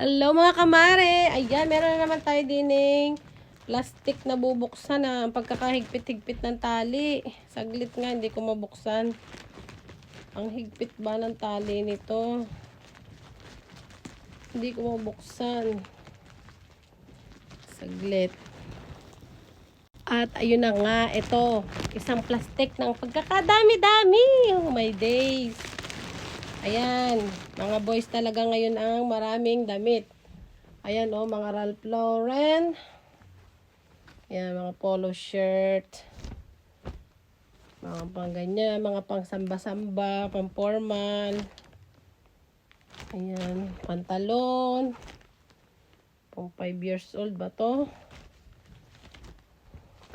Hello mga kamare! Ayan, meron na naman tayo dining plastic na bubuksan na ang pagkakahigpit-higpit ng tali. Saglit nga, hindi ko mabuksan. Ang higpit ba ng tali nito? Hindi ko mabuksan. Saglit. At ayun na nga, ito, isang plastic ng pagkakadami-dami. Oh my days. Ayan, mga boys talaga ngayon ang maraming damit. Ayan oh, mga Ralph Lauren. Ayan, mga polo shirt. Mga pang ganyan, mga pang samba-samba, pang formal. Ayan, pantalon. Pang 5 years old ba to?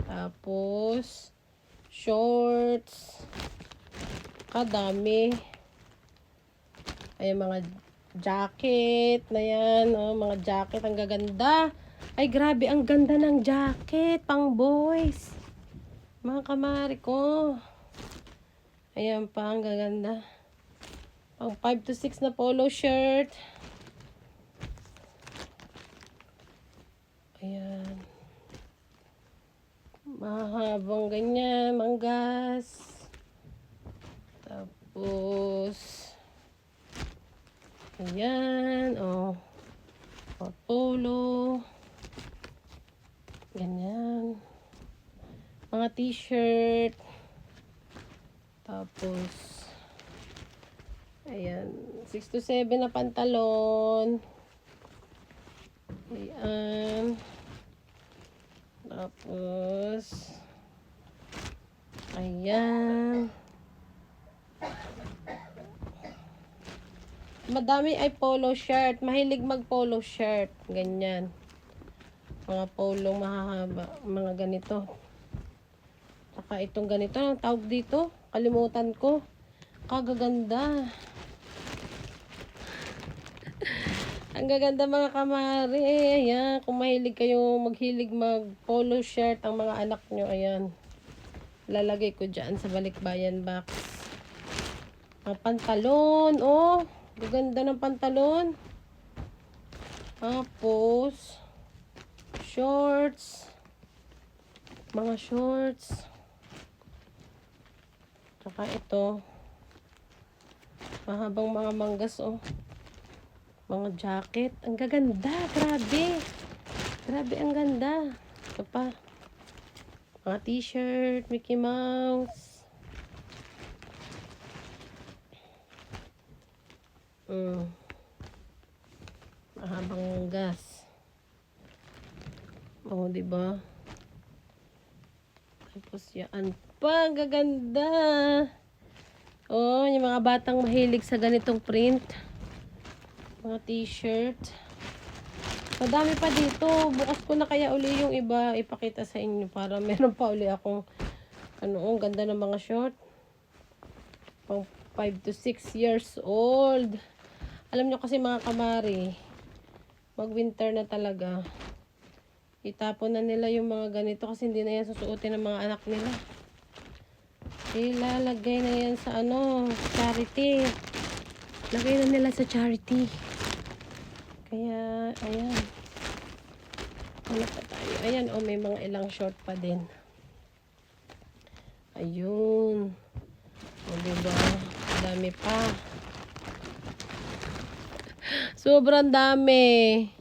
Tapos, shorts. Kadami. Ayan, mga jacket na yan. Oh, mga jacket. Ang gaganda. Ay, grabe. Ang ganda ng jacket. Pang boys. Mga kamari ko. Ayan pa. Ang gaganda. Pang 5 to 6 na polo shirt. Ayan. Mahabang ganyan. Manggas. Tapos... Ayan, oh. Polo. Ganyan. Mga t-shirt. Tapos, ayan, 6 to 7 na pantalon. Ayan. Tapos, ayan. Madami ay polo shirt. Mahilig mag polo shirt. Ganyan. Mga polo mahahaba. Mga ganito. Saka itong ganito. Ang tawag dito. Kalimutan ko. Kagaganda. Ang gaganda mga kamari. Ayan. Kung mahilig kayo maghilig mag polo shirt ang mga anak nyo. Ayan. Lalagay ko dyan sa balikbayan box. Mga pantalon. Oh. Gaganda ng pantalon. Tapos, shorts. Mga shorts. Tsaka ito. Mahabang mga manggas, oh. Mga jacket. Ang gaganda. Grabe. Grabe, ang ganda. Ito pa. Mga t-shirt, Mickey Mouse. Mm. Mahabang gas. Oo, di ba? Tapos yan pa. Oh, yung mga batang mahilig sa ganitong print. Mga t-shirt. Madami pa dito. Bukas ko na kaya uli yung iba ipakita sa inyo para meron pa uli akong ano, ang ganda ng mga short. Pang 5 to 6 years old. Alam nyo kasi mga kamari, mag winter na talaga. Itapon na nila yung mga ganito kasi hindi na yan susuotin ng mga anak nila. Ilalagay na yan sa ano, charity. Lagay na nila sa charity. Kaya, ayan. Ano pa tayo? Ayan, oh, may mga ilang short pa din. Ayun. O, diba? Dami pa. Sobrang dami.